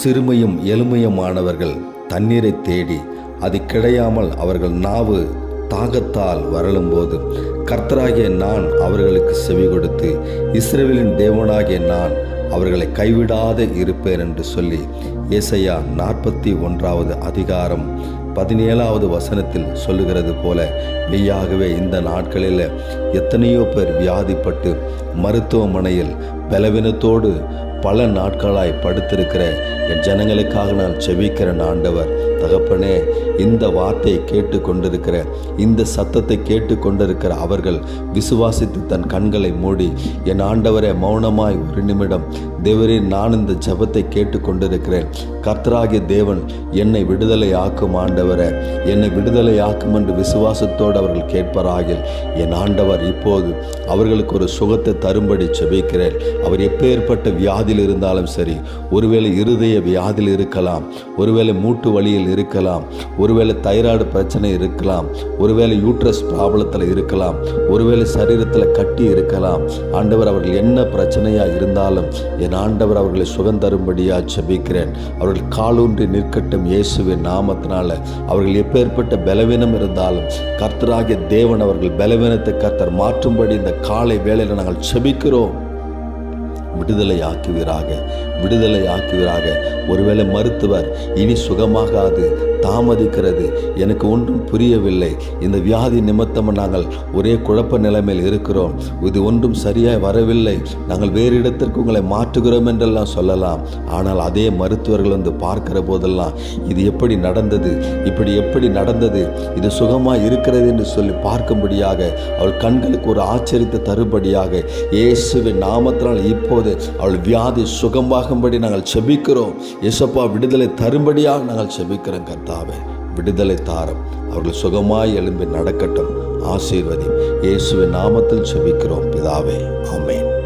சிறுமையும் எளிமையுமானவர்கள் தண்ணீரை தேடி அது கிடையாமல் அவர்கள் நாவு தாகத்தால் வரலும்போது கர்த்தராகிய நான் அவர்களுக்கு செவி கொடுத்து இஸ்ரேலின் தேவனாகிய நான் அவர்களை கைவிடாத இருப்பேன் என்று சொல்லி ஏசையா நாற்பத்தி ஒன்றாவது அதிகாரம் பதினேழாவது வசனத்தில் சொல்லுகிறது போல மெய்யாகவே இந்த நாட்களில் எத்தனையோ பேர் வியாதிப்பட்டு மருத்துவமனையில் பலவீனத்தோடு பல நாட்களாய் படுத்திருக்கிற என் ஜனங்களுக்காக நான் செவிக்கிறேன் ஆண்டவர். தகப்பனே இந்த வார்த்தையை கேட்டு கொண்டிருக்கிற இந்த சத்தத்தை கேட்டு கொண்டிருக்கிற அவர்கள் விசுவாசித்து தன் கண்களை மூடி என் ஆண்டவரே மௌனமாய் ஒரு நிமிடம் தேவரே நான் இந்த ஜெபத்தை கேட்டு கொண்டிருக்கிறேன் கர்த்தராகிய தேவன் என்னை விடுதலை ஆக்கும் ஆண்டவரை என்னை விடுதலை ஆக்கும் என்று விசுவாசத்தோடு அவர்கள் கேட்பாராகில். என் ஆண்டவர் இப்போது அவர்களுக்கு ஒரு சுகத்தை தரும்படி செபிக்கிறேன் அவர் எப்பேற்பட்ட வியாதியில் இருந்தாலும் சரி ஒருவேளை இருதய வியாதியில் இருக்கலாம் ஒருவேளை மூட்டு வலியில் இருக்கலாம் ஒருவேளை தைராய்டு பிரச்சனை இருக்கலாம் ஒருவேளை யூட்ரஸ் ப்ராப்ளத்தில் இருக்கலாம் ஒருவேளை சரீரத்தில் கட்டி இருக்கலாம். ஆண்டவர் அவர்கள் என்ன பிரச்சனையாக இருந்தாலும் என் ஆண்டவர் அவர்களை சுகம் தரும்படியாக செபிக்கிறேன் அவர்கள் காலூன்றி நிற்கட்டும் இயேசுவின் நாமத்தினால. அவர்கள் எப்பேற்பட்ட பலவீனம் இருந்தாலும் கர்த்தராகிய தேவன் அவர்கள் பலவீனத்தை கர்த்தர் மாற்றும்படி இந்த காலை வேளையில் நாங்கள் செபிக்கிறோம் விடுதலை ஆக்குவீராக விடுதலை ஆக்குவீராக ஒருவேளை மருத்துவர் இனி சுகமாகாது தாமதிக்கிறது எனக்கு ஒன்றும் புரியவில்லை. இந்த வியாதி நிமித்தம் நாங்கள் ஒரே குழப்ப நிலைமையில் இருக்கிறோம். இது ஒன்றும் சரியாய் வரவில்லை. நாங்கள் வேறு இடத்திற்கு உங்களை மாற்றுகிறோம் என்றெல்லாம் சொல்லலாம். ஆனால் அதே மருத்துவர்கள் வந்து பார்க்கிற போதெல்லாம் இது எப்படி நடந்தது இப்படி எப்படி நடந்தது இது சுகமாக இருக்கிறது என்று சொல்லி பார்க்கும்படியாக அவள் கண்களுக்கு ஒரு ஆச்சரியத்தை தரும்படியாக இயேசுவின் நாமத்தினால் இப்போது அவள் வியாதி சுகமாகும்படி நாங்கள் செபிக்கிறோம். இயேசப்பா விடுதலை தரும்படியாக நாங்கள் செபிக்கிறோம் கர்த்தாவே. விடுதலை தாரம். அவர்கள் சுகமாய் எழும்பி நடக்கட்டும். ஆசீர்வதி இயேசுவின் நாமத்தில் செபிக்கிறோம் பிதாவே. ஆமேன்.